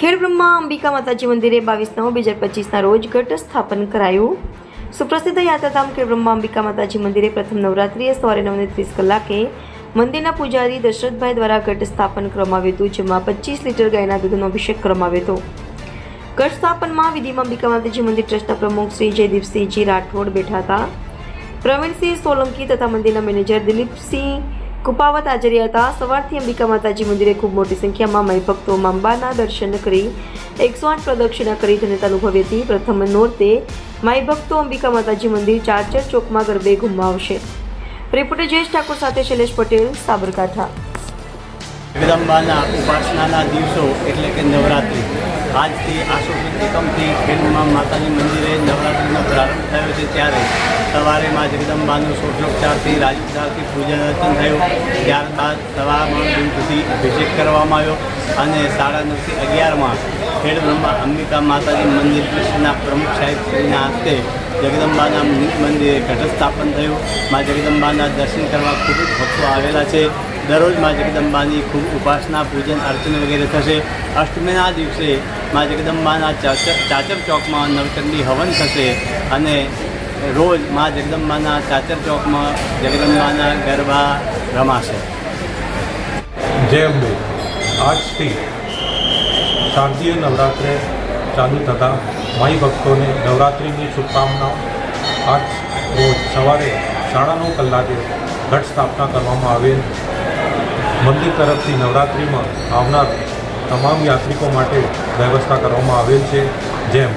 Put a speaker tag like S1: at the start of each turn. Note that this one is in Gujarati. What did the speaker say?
S1: ખેડબ્રહ્મા અંબિકા માતાજી મંદિરે બાવીસ નવ બે હજાર પચીસના રોજ ઘટ સ્થાપન કરાયું. સુપ્રસિદ્ધ યાત્રાધામ ખેડબ્રહ્મા અંબિકા માતાજી મંદિરે પ્રથમ નવરાત્રિએ સવારે નવને ત્રીસ કલાકે મંદિરના પૂજારી દશરથભાઈ દ્વારા ઘટ સ્થાપન કરવામાં આવ્યું હતું, જેમાં પચીસ લીટર ગાયના દૂધનો અભિષેક કરવામાં આવ્યો હતો. ઘટ સ્થાપનમાં વિધિમાં અંબિકા માતાજી મંદિર ટ્રસ્ટના પ્રમુખ શ્રી જયદીપસિંહજી રાઠોડ બેઠા હતા. પ્રવીણસિંહ સોલંકી તથા મંદિરના મેનેજર દિલીપસિંહ કુપાવત હાજર હતા. સવારથી અંબિકા માતાજી મંદિરે ખૂબ મોટી સંખ્યામાં મહિભક્તો ભક્તો અંબાના દર્શન કરી એકસો આઠ પ્રદક્ષિણા કરી ધન્યતા અનુભવી હતી. પ્રથમ નોરતે ભક્તો અંબિકા માતાજી મંદિર ચારચર ચોકમાં ગરબે ઘુમાવશે રિપોર્ટર જયેશ ઠાકોર સાથે શૈલેષ પટેલ, સાબરકાંઠા.
S2: જગદંબાના ઉપાસનાના દિવસો એટલે કે નવરાત્રિ. આજથી આસો એકમથી ખેડમાં માતાજી મંદિરે નવરાત્રિનો પ્રારંભ થયો છે ત્યારે સવારે માં જગદંબાનું ષોડશોપચારથી રાજોપચારથી પૂજન અર્ચન થયું. ત્યારબાદ સવારમાં દિન સુધી અભિષેક કરવામાં આવ્યો અને સાડા નવથી અગિયારમાં ખેડ અંબિકા માતાજી મંદિર કૃષ્ણના પ્રમુખ સાહેબ શ્રીના હસ્તે જગદંબાના મંદિરે ઘટસ્થાપન થયું. માં જગદંબાના દર્શન કરવા ખૂબ જ ભક્તો આવેલા છે. દરરોજ મા જગદંબાની ખૂબ ઉપાસના, પૂજન, અર્ચન વગેરે થશે. અષ્ટમીના દિવસે મા જગદંબાના ચાચર ચાચર ચોકમાં નવચંડી હવન થશે અને રોજ મા જગદંબાના ચાચર ચોકમાં જગદંબાના ગરબા રમાશે.
S3: જય અંબે. આજથી શારદીય નવરાત્રે ચાલુ થતાં માઈ ભક્તોને નવરાત્રિની શુભકામનાઓ. આજ રોજ સવારે સાડા નવ કલાકે ઘટ સ્થાપના કરવામાં આવેલ મંદિર તરફથી નવરાત્રિમાં આવનાર તમામ યાત્રિકો માટે વ્યવસ્થા કરવામાં આવેલ છે. જેમ